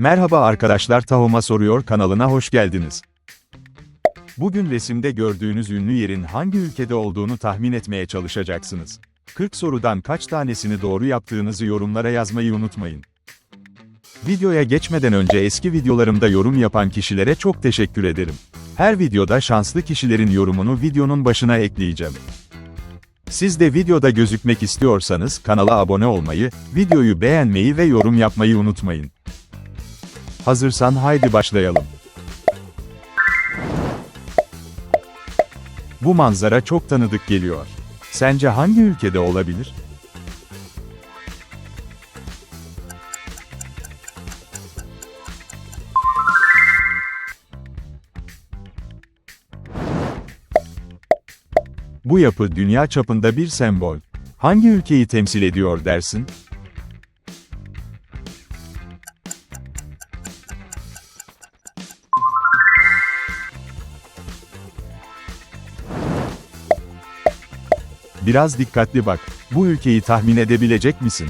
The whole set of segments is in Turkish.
Merhaba arkadaşlar Tahoma Soruyor kanalına hoş geldiniz. Bugün resimde gördüğünüz ünlü yerin hangi ülkede olduğunu tahmin etmeye çalışacaksınız. 40 sorudan kaç tanesini doğru yaptığınızı yorumlara yazmayı unutmayın. Videoya geçmeden önce eski videolarımda yorum yapan kişilere çok teşekkür ederim. Her videoda şanslı kişilerin yorumunu videonun başına ekleyeceğim. Siz de videoda gözükmek istiyorsanız kanala abone olmayı, videoyu beğenmeyi ve yorum yapmayı unutmayın. Hazırsan haydi başlayalım. Bu manzara çok tanıdık geliyor. Sence hangi ülkede olabilir? Bu yapı dünya çapında bir sembol. Hangi ülkeyi temsil ediyor dersin? Biraz dikkatli bak. Bu ülkeyi tahmin edebilecek misin?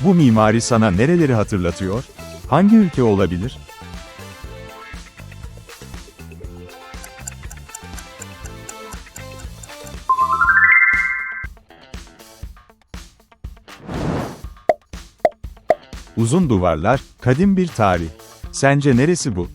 Bu mimari sana nereleri hatırlatıyor? Hangi ülke olabilir? Uzun duvarlar, kadim bir tarih. Sence neresi bu?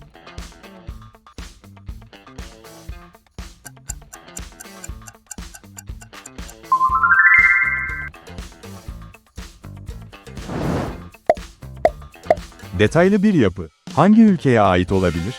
Detaylı bir yapı. Hangi ülkeye ait olabilir?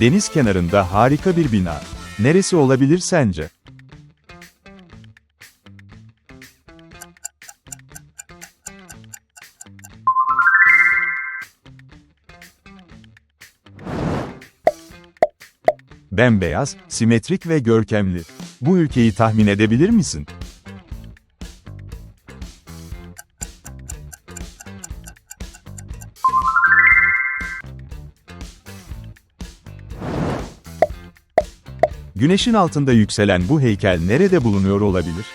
Deniz kenarında harika bir bina. Neresi olabilir sence? Bembeyaz, simetrik ve görkemli. Bu ülkeyi tahmin edebilir misin? Güneşin altında yükselen bu heykel nerede bulunuyor olabilir?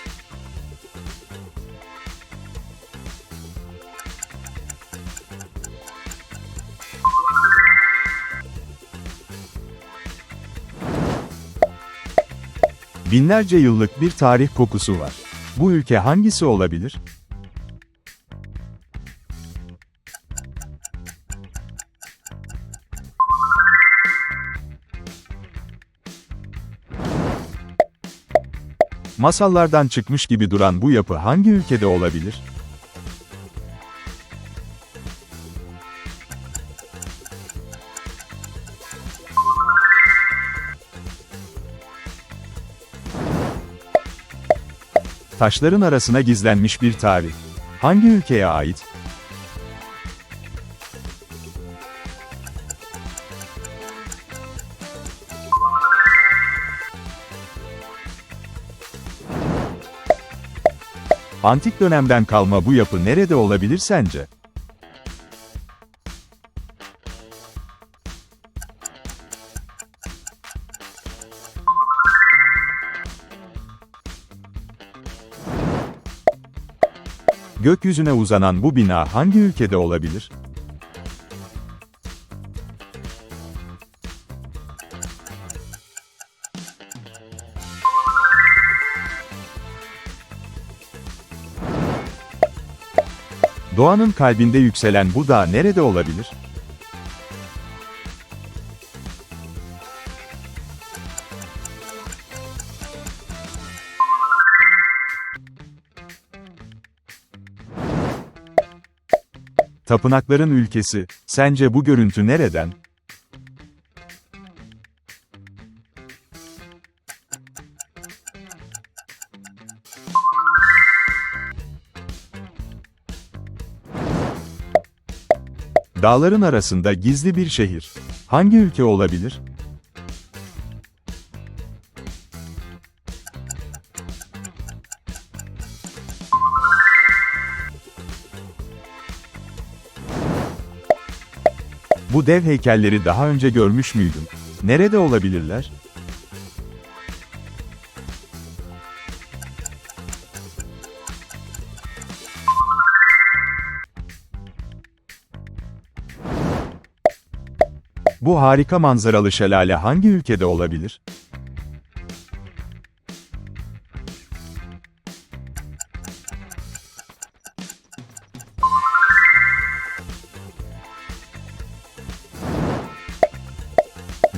Binlerce yıllık bir tarih kokusu var. Bu ülke hangisi olabilir? Masallardan çıkmış gibi duran bu yapı hangi ülkede olabilir? Taşların arasına gizlenmiş bir tarih. Hangi ülkeye ait? Antik dönemden kalma bu yapı nerede olabilir sence? Gökyüzüne uzanan bu bina hangi ülkede olabilir? Doğanın kalbinde yükselen bu dağ nerede olabilir? Tapınakların ülkesi. Sence bu görüntü nereden? Dağların arasında gizli bir şehir. Hangi ülke olabilir? Bu dev heykelleri daha önce görmüş müydün? Nerede olabilirler? Bu harika manzaralı şelale hangi ülkede olabilir?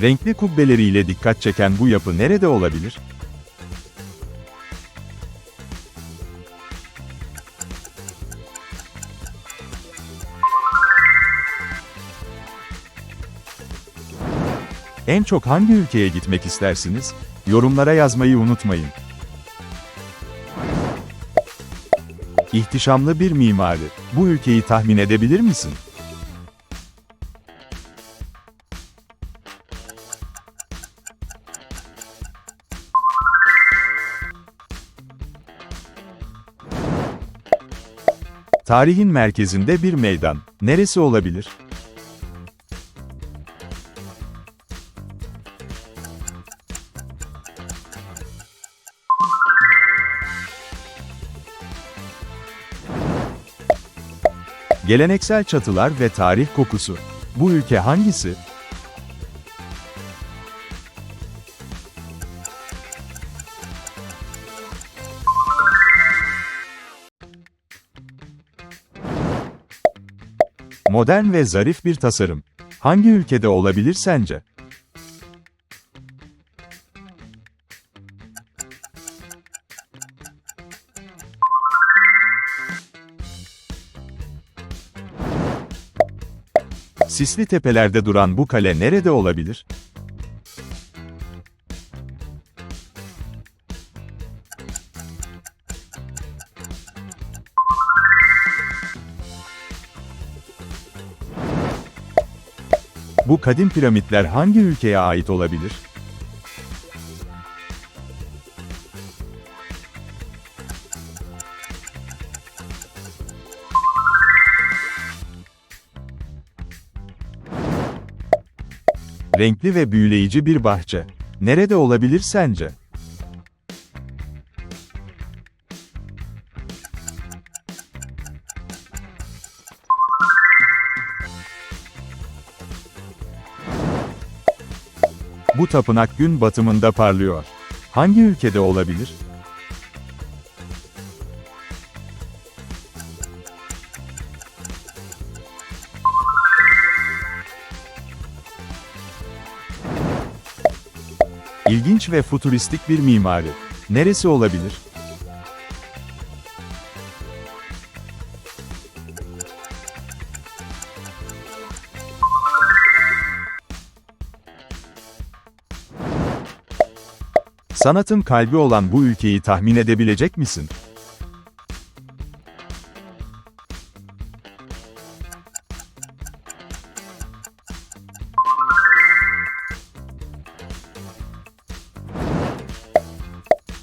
Renkli kubbeleriyle dikkat çeken bu yapı nerede olabilir? En çok hangi ülkeye gitmek istersiniz? Yorumlara yazmayı unutmayın. İhtişamlı bir mimari. Bu ülkeyi tahmin edebilir misin? Tarihin merkezinde bir meydan. Neresi olabilir? Geleneksel çatılar ve tarih kokusu. Bu ülke hangisi? Modern ve zarif bir tasarım. Hangi ülkede olabilir sence? Sisli tepelerde duran bu kale nerede olabilir? Bu kadim piramitler hangi ülkeye ait olabilir? Renkli ve büyüleyici bir bahçe. Nerede olabilir sence? Bu tapınak gün batımında parlıyor. Hangi ülkede olabilir? İlginç ve futuristik bir mimari. Neresi olabilir? Sanatın kalbi olan bu ülkeyi tahmin edebilecek misin?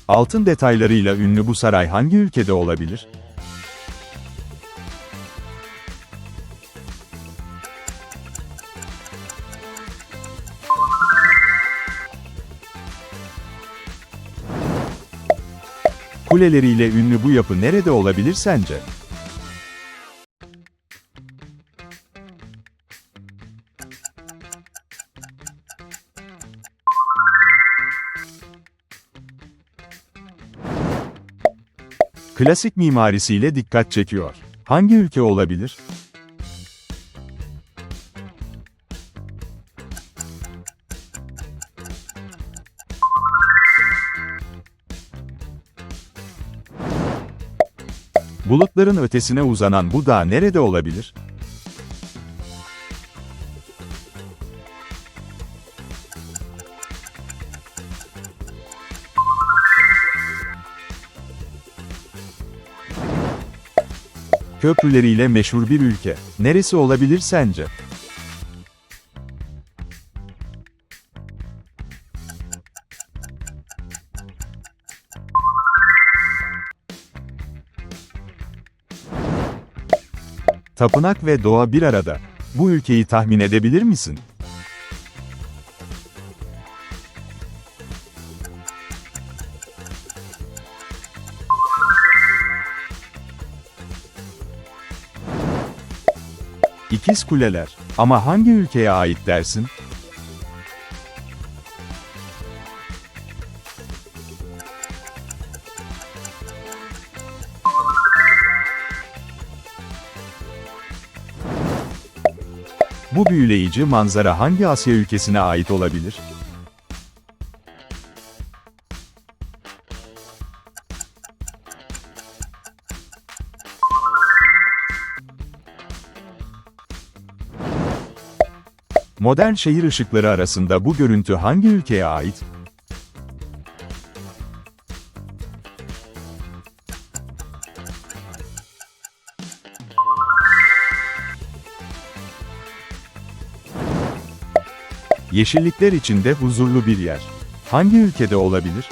Altın detaylarıyla ünlü bu saray hangi ülkede olabilir? Kuleleriyle ünlü bu yapı nerede olabilir sence? Klasik mimarisiyle dikkat çekiyor. Hangi ülke olabilir? Bulutların ötesine uzanan bu dağ nerede olabilir? Köprüleriyle meşhur bir ülke. Neresi olabilir sence? Tapınak ve doğa bir arada. Bu ülkeyi tahmin edebilir misin? İkiz Kuleler. Ama hangi ülkeye ait dersin? Bu büyüleyici manzara hangi Asya ülkesine ait olabilir? Modern şehir ışıkları arasında bu görüntü hangi ülkeye ait? Yeşillikler içinde huzurlu bir yer. Hangi ülkede olabilir?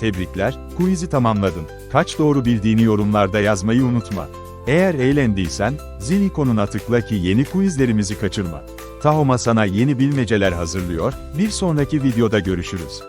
Tebrikler, quiz'i tamamladın. Kaç doğru bildiğini yorumlarda yazmayı unutma. Eğer eğlendiysen, zil ikonuna tıkla ki yeni quizlerimizi kaçırma. Tahoma sana yeni bilmeceler hazırlıyor, bir sonraki videoda görüşürüz.